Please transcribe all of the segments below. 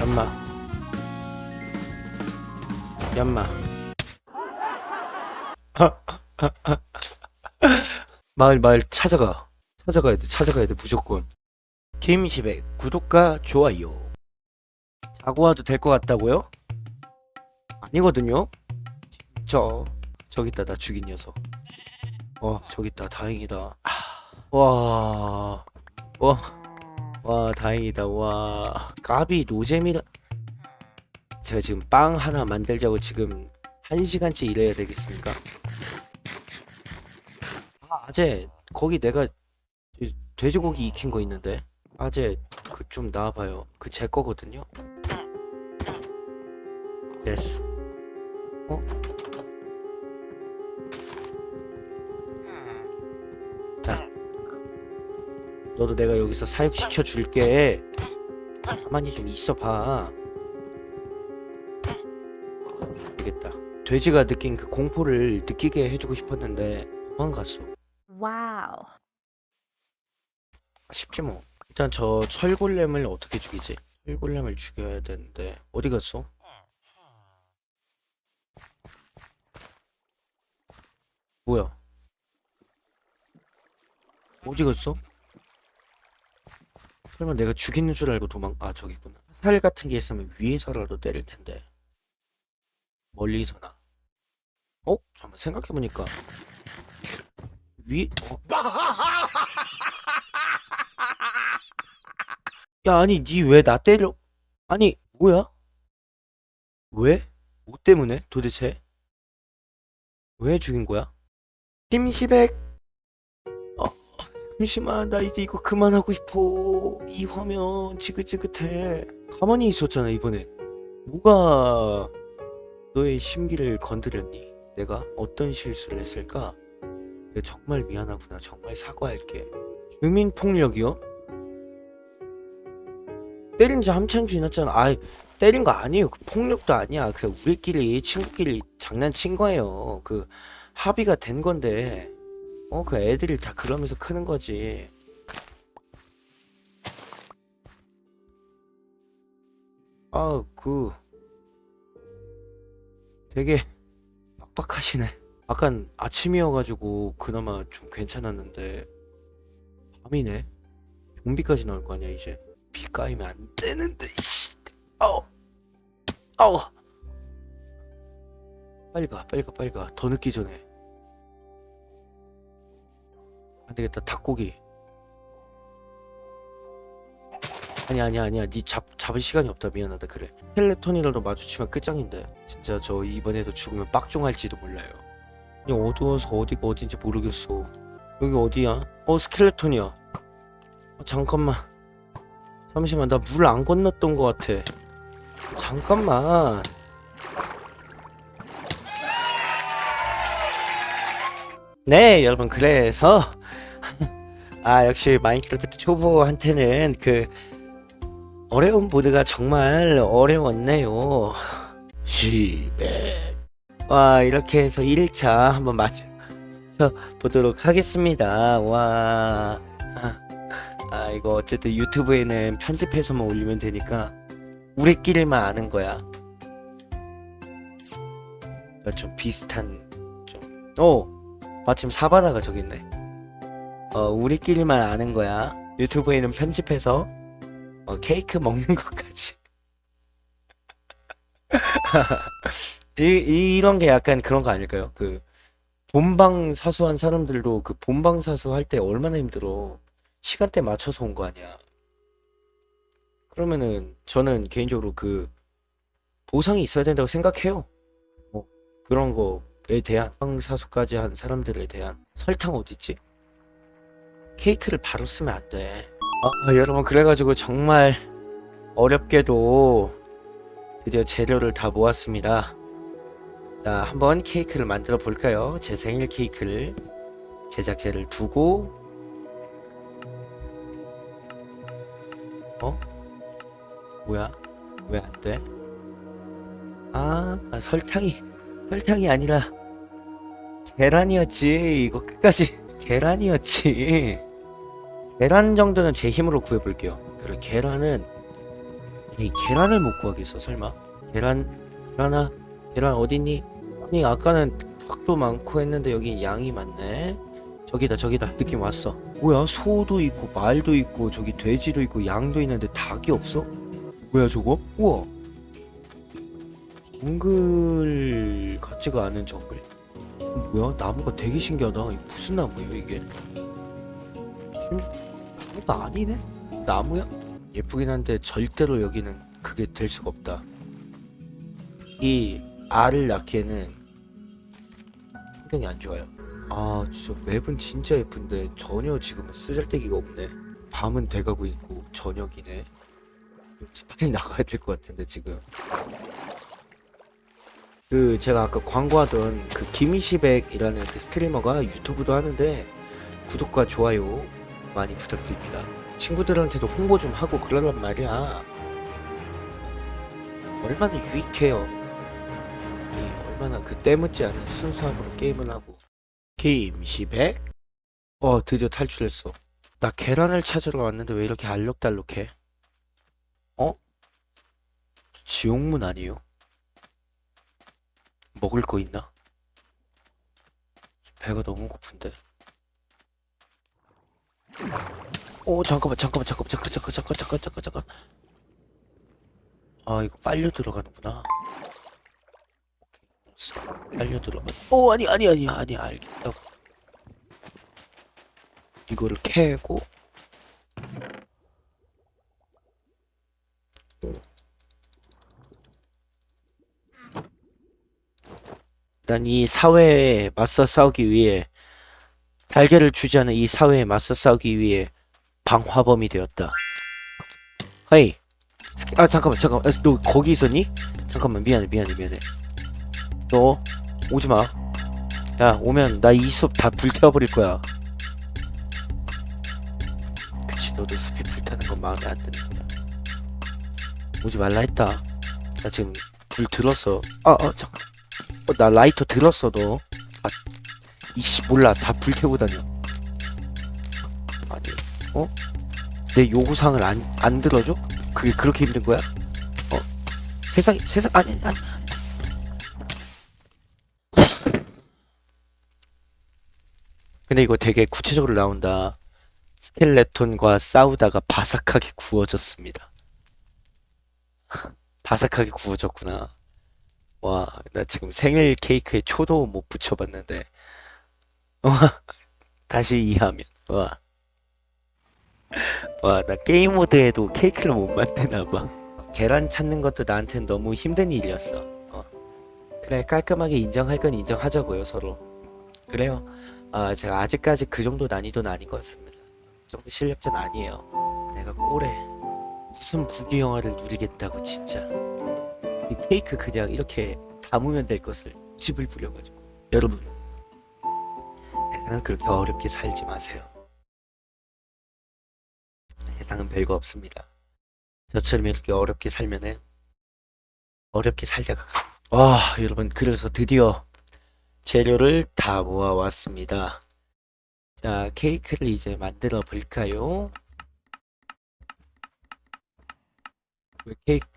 얌마. 얌마. 마을 마을 찾아가. 찾아가야 돼 찾아가야 돼 무조건. 김시백 구독과 좋아요. 자고 와도 될 것 같다고요? 아니거든요. 저 저기 있다 나 죽인 녀석. 어 저기 있다 다행이다. 와. 와. 와 다행이다. 와 까비 노잼이다 제가 지금 빵 하나 만들자고 지금 한 시간째 일해야 되겠습니까? 아 아재 거기 내가 이 돼지고기 익힌 거 있는데? 아재 그 좀 나와봐요. 그 제 거거든요. 됐어. 어? 너도 내가 여기서 사육시켜 줄게 가만히 좀 있어 봐 되겠다 돼지가 느낀 그 공포를 느끼게 해주고 싶었는데 도망갔어 Wow. 쉽지 뭐 일단 저 철골렘을 어떻게 죽이지? 철골렘을 죽여야 되는데 어디 갔어? 뭐야 어디 갔어? 설마 내가 죽이는 줄 알고 도망 아 저기 있구나 살 같은 게 있으면 위에서라도 때릴 텐데 멀리서나 어? 잠깐 생각해보니까 위 어? 야 아니 니 왜 나 때려 아니 뭐야 왜? 뭐 때문에 도대체 왜 죽인 거야? 김시백 어 잠시만 나 이제 이거 그만하고 싶어 이 화면 지긋지긋해 가만히 있었잖아 이번엔 뭐가 너의 심기를 건드렸니 내가 어떤 실수를 했을까 내가 정말 미안하구나 정말 사과할게 주민폭력이요? 때린 지 한참 지났잖아. 아, 때린 거 아니에요. 그 폭력도 아니야. 그냥 우리끼리 친구끼리 장난친 거예요. 그 합의가 된 건데, 어, 그 애들이 다 그러면서 크는 거지. 아, 그 되게 빡빡하시네. 아깐 아침이어가지고 그나마 좀 괜찮았는데 밤이네. 좀비까지 나올 거 아니야 이제. 비 까이면 안 되는데 이씨 아우 아우 빨리 가 빨리 가 빨리 가 더 늦기 전에 안 되겠다. 닭고기. 아니 아니 아니야. 니 잡, 잡을 시간이 없다. 미안하다. 그래. 텔레톤이라도 마주치면 끝장인데. 진짜 저 이번에도 죽으면 빡종할지도 몰라요. 그냥 어두워서 어디가 어딘지 모르겠어. 여기 어디야? 어 스켈레톤이야. 어, 잠깐만. 잠시만. 나 물 안 건넜던 것 같아. 잠깐만. 네 여러분. 그래서 아 역시 마인크래프트 초보한테는 그 어려운 보드가 정말 어려웠네요 시백 와 이렇게 해서 1차 한번 맞춰 보도록 하겠습니다 와 아. 아 이거 어쨌든 유튜브에는 편집해서만 올리면 되니까 우리끼리만 아는 거야. 좀 비슷한 좀. 어 마침 사바나가 저기 있네. 어 우리끼리만 아는 거야. 유튜브에는 편집해서 어, 케이크 먹는 것까지. 이 이런 게 약간 그런 거 아닐까요? 그 본방 사수한 사람들도 그 본방 사수 할 때 얼마나 힘들어. 시간대 맞춰서 온 거 아니야. 그러면은 저는 개인적으로 그 보상이 있어야 된다고 생각해요. 뭐 그런 거에 대한 사수까지 한 사람들에 대한 설탕 어디 있지? 케이크를 바로 쓰면 안 돼. 아, 여러분 그래가지고 정말 어렵게도 드디어 재료를 다 모았습니다. 자, 한번 케이크를 만들어 볼까요? 제 생일 케이크를 제작재를 두고 어? 뭐야? 왜 안 돼? 아, 아, 설탕이 설탕이 아니라 계란이었지. 이거 끝까지 계란이었지. 계란 정도는 제 힘으로 구해볼게요. 그래, 계란은 이 계란을 못 구하겠어 설마? 계란 계란아 계란 어딨니? 아니 아까는 닭도 많고 했는데 여기 양이 많네. 저기다 저기다 느낌 왔어. 뭐야 소도 있고 말도 있고 저기 돼지도 있고 양도 있는데 닭이 없어? 뭐야 저거? 우와. 정글 같지가 않은 정글. 뭐야 나무가 되게 신기하다. 무슨 나무예요 이게? 이거 아니네? 나무야? 예쁘긴 한데 절대로 여기는 그게 될 수가 없다. 이 알을 낳기에는 환경이 안 좋아요. 아 진짜 맵은 진짜 예쁜데 전혀 지금은 쓰잘데기가 없네. 밤은 돼가고 있고 저녁이네. 빨리 나가야 될 것 같은데 지금. 그 제가 아까 광고하던 그 김이시백이라는 그 스트리머가 유튜브도 하는데 구독과 좋아요 많이 부탁드립니다. 친구들한테도 홍보 좀 하고 그러란 말이야. 얼마나 유익해요. 이 얼마나 그 때묻지 않은 순수함으로 게임을 하고. 김시백? 어 드디어 탈출했어. 나 계란을 찾으러 왔는데 왜 이렇게 알록달록해? 어? 지옥문 아니에요? 먹을 거 있나? 배가 너무 고픈데. 오 잠깐만 잠깐만 잠깐만 잠깐 잠깐 잠깐 잠깐 잠깐 잠깐. 아 이거 빨려 들어가는구나. 오케이. 빨려 들어가. 오 아니 아니 아니 아니 알겠다고. 이거를 캐고. 난이 사회에 맞서 싸우기 위해 달걀을 않은 이 사회에 맞서 싸우기 위해 방화범이 되었다. 헤이. 아 잠깐만 잠깐만 아, 너 거기 있었니? 잠깐만 미안해 미안해 미안해. 너 오지 마. 야 오면 나이숲다 불태워버릴 거야. 그치 너도 숲이 불타는 건 마음에 안 드는구나. 오지 말라 했다. 나 지금 불 들었어. 아, 아 잠깐. 어, 나 라이터 들었어 너. 아, 이씨 몰라 다 불태우고 다녀. 아니, 어? 내 요구사항을 안, 안 들어줘? 그게 그렇게 힘든 거야? 어? 세상 세상 아니 아니. 근데 이거 되게 구체적으로 나온다. 스켈레톤과 싸우다가 바삭하게 구워졌습니다. 바삭하게 구워졌구나. 와, 나 지금 생일 케이크에 초도 못 붙여봤는데. 와, 다시 이해하면. 와. 와, 나 게임 모드에도 케이크를 못 만드나 봐. 계란 찾는 것도 나한텐 너무 힘든 일이었어. 어. 그래, 깔끔하게 인정할 건 인정하자고요, 서로. 그래요. 아, 제가 아직까지 그 정도 난이도는 아닌 것 같습니다. 그 정도 실력자는 아니에요. 내가 꼴에 무슨 부귀 영화를 누리겠다고 진짜. 이 케이크 그냥 이렇게 담으면 될 것을 집을 부려가지고 여러분 세상을 그렇게 어렵게 살지 마세요 세상은 별거 없습니다 저처럼 이렇게 어렵게 살면은 어렵게 살다가 가. 와 여러분 그래서 드디어 재료를 다 모아왔습니다 자 케이크를 이제 만들어 볼까요 왜 케이크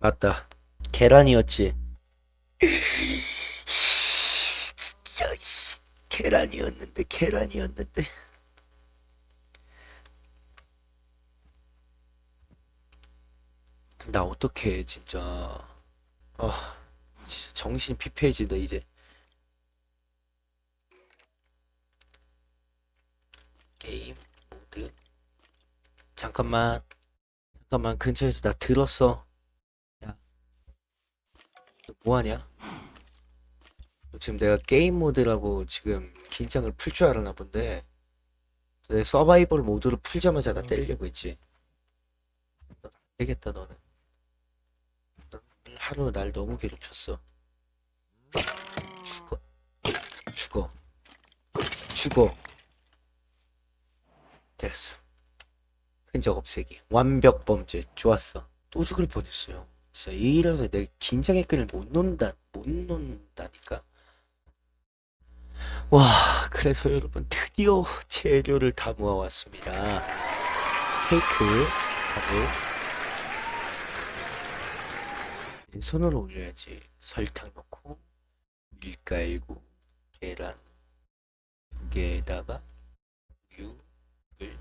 맞다. 계란이었지. 계란이었는데 계란이었는데. 나 어떡해 진짜. 아 진짜 정신 피폐해진다 이제. 게임 모드. 잠깐만. 잠깐만 근처에서 나 들었어. 야, 너 뭐하냐? 너 지금 내가 게임 모드라고 지금 긴장을 풀 줄 알았나 본데 내 서바이벌 모드로 풀자마자 나 때리려고 했지. 되겠다 너는. 하루 날 너무 괴롭혔어. 죽어. 죽어. 죽어. 됐어. 흔적 없애기 완벽 범죄 좋았어 또 죽을 뻔했어요 진짜 이래서 내가 긴장의 끈을 못 놓는다 못 놓는다니까 와 그래서 여러분 드디어 재료를 다 모아왔습니다 케이크 내 손으로 올려야지. 설탕 넣고 밀가루, 계란 두 개에다가 우유를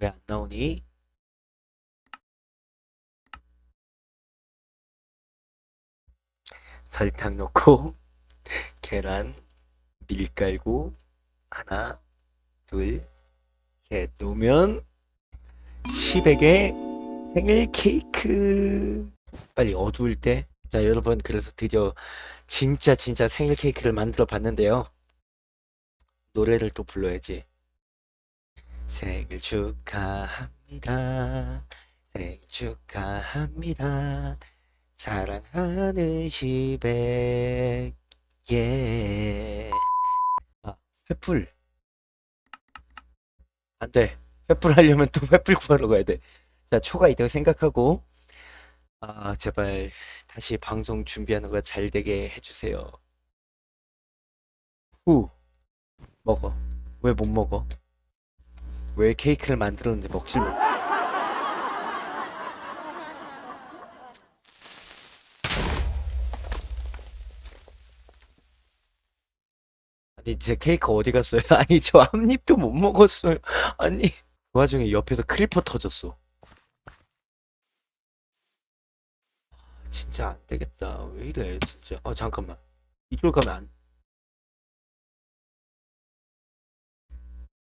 왜 안 나오니? 설탕 넣고 계란 밀가루 하나 둘 셋 놓으면 10액의 생일 케이크. 빨리 어두울 때. 자 여러분 그래서 드디어 진짜 진짜 생일 케이크를 만들어 봤는데요. 노래를 또 불러야지. 생일 축하합니다. 생일 축하합니다. 사랑하는 시백 예. 아 횃불. 안돼. 횃불 하려면 또 횃불 구하러 가야 돼 자 초가 있다고 생각하고. 아 제발 다시 방송 준비하는 거 잘 되게 해주세요. 후. 먹어. 왜 못 먹어? 왜 케이크를 만들었는데 먹질 못 아니 제 케이크 어디 갔어요? 아니 저 한 입도 못 먹었어요. 아니 그 와중에 옆에서 크리퍼 터졌어. 진짜 안 되겠다. 왜 이래 진짜. 아 잠깐만. 이쪽 가면 안